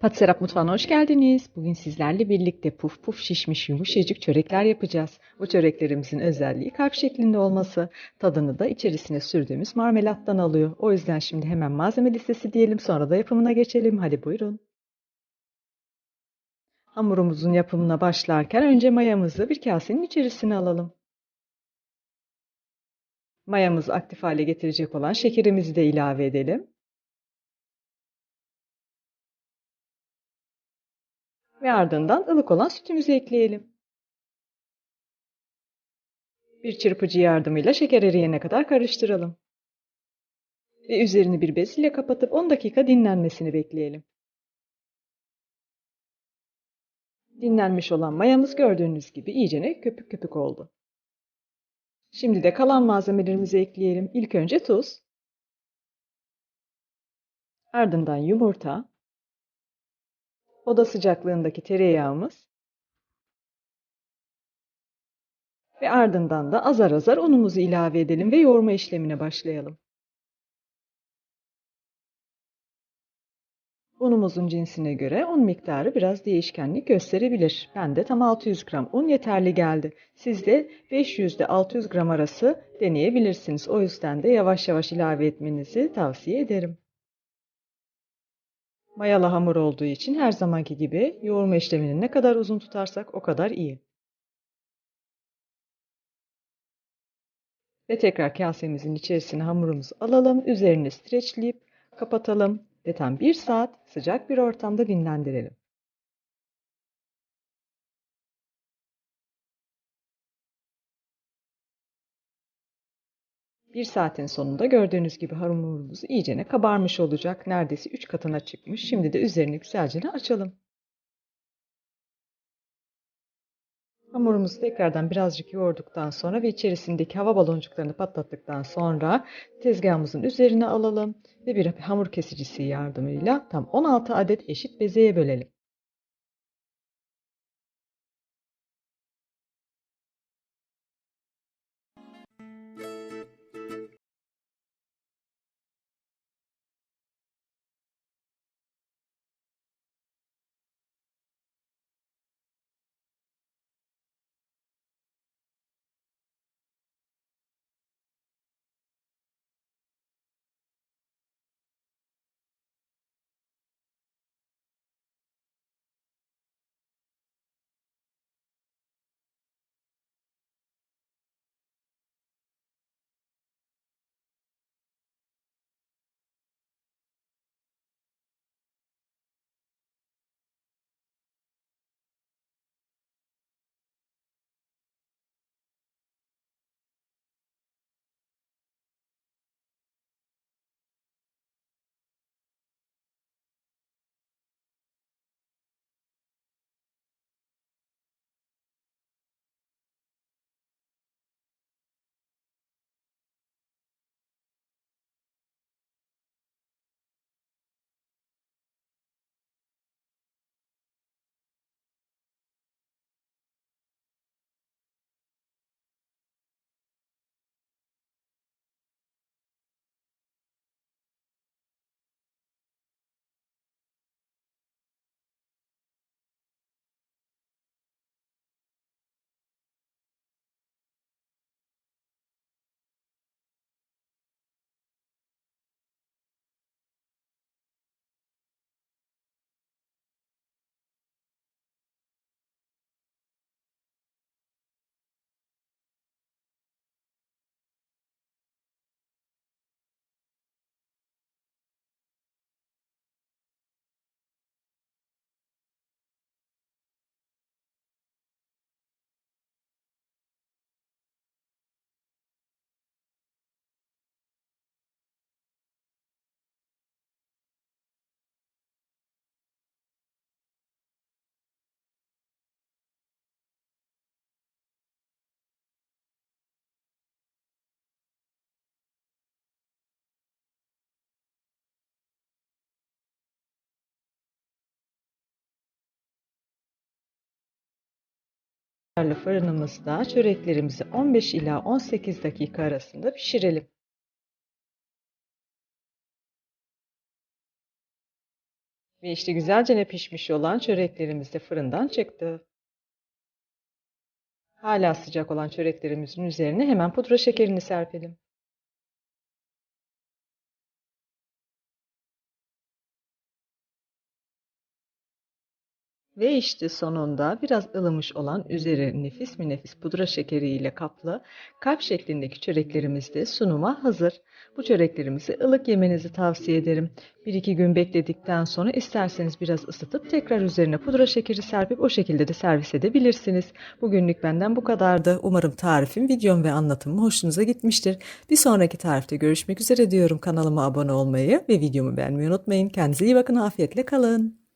Patserap Mutfağı'na hoş geldiniz. Bugün sizlerle birlikte puf puf şişmiş yumuşacık çörekler yapacağız. Bu çöreklerimizin özelliği kalp şeklinde olması. Tadını da içerisine sürdüğümüz marmelattan alıyor. O yüzden şimdi hemen malzeme listesi diyelim sonra da yapımına geçelim. Hadi buyurun. Hamurumuzun yapımına başlarken önce mayamızı bir kasenin içerisine alalım. Mayamızı aktif hale getirecek olan şekerimizi de ilave edelim. Ve ardından ılık olan sütümüzü ekleyelim. Bir çırpıcı yardımıyla şeker eriyene kadar karıştıralım. Ve üzerini bir bez ile kapatıp 10 dakika dinlenmesini bekleyelim. Dinlenmiş olan mayamız gördüğünüz gibi iyicene köpük köpük oldu. Şimdi de kalan malzemelerimizi ekleyelim. İlk önce tuz. Ardından yumurta. Oda sıcaklığındaki tereyağımız. Ve ardından da azar azar unumuzu ilave edelim ve yoğurma işlemine başlayalım. Unumuzun cinsine göre un miktarı biraz değişkenlik gösterebilir. Ben de tam 600 gram un yeterli geldi. Siz de 500 ile 600 gram arası deneyebilirsiniz. O yüzden de yavaş yavaş ilave etmenizi tavsiye ederim. Mayalı hamur olduğu için her zamanki gibi yoğurma işlemini ne kadar uzun tutarsak o kadar iyi. Ve tekrar kasemizin içerisine hamurumuzu alalım. Üzerini streçleyip kapatalım ve tam bir saat sıcak bir ortamda dinlendirelim. Bir saatin sonunda gördüğünüz gibi hamurumuz iyicene kabarmış olacak. Neredeyse 3 katına çıkmış. Şimdi de üzerini güzelce açalım. Hamurumuzu tekrardan birazcık yoğurduktan sonra ve içerisindeki hava baloncuklarını patlattıktan sonra tezgahımızın üzerine alalım ve bir hamur kesicisi yardımıyla tam 16 adet eşit bezeye bölelim. Fırınımızda çöreklerimizi 15 ila 18 dakika arasında pişirelim. Ve işte güzelce pişmiş olan çöreklerimiz de fırından çıktı. Hala sıcak olan çöreklerimizin üzerine hemen pudra şekerini serpelim. Ve işte sonunda biraz ılımış olan üzeri nefis mi nefis pudra şekeriyle kaplı kalp şeklindeki çöreklerimiz de sunuma hazır. Bu çöreklerimizi ılık yemenizi tavsiye ederim. Bir iki gün bekledikten sonra isterseniz biraz ısıtıp tekrar üzerine pudra şekeri serpip o şekilde de servis edebilirsiniz. Bugünlük benden bu kadardı. Umarım tarifim, videom ve anlatımım hoşunuza gitmiştir. Bir sonraki tarifte görüşmek üzere diyorum. Kanalıma abone olmayı ve videomu beğenmeyi unutmayın. Kendinize iyi bakın, afiyetle kalın.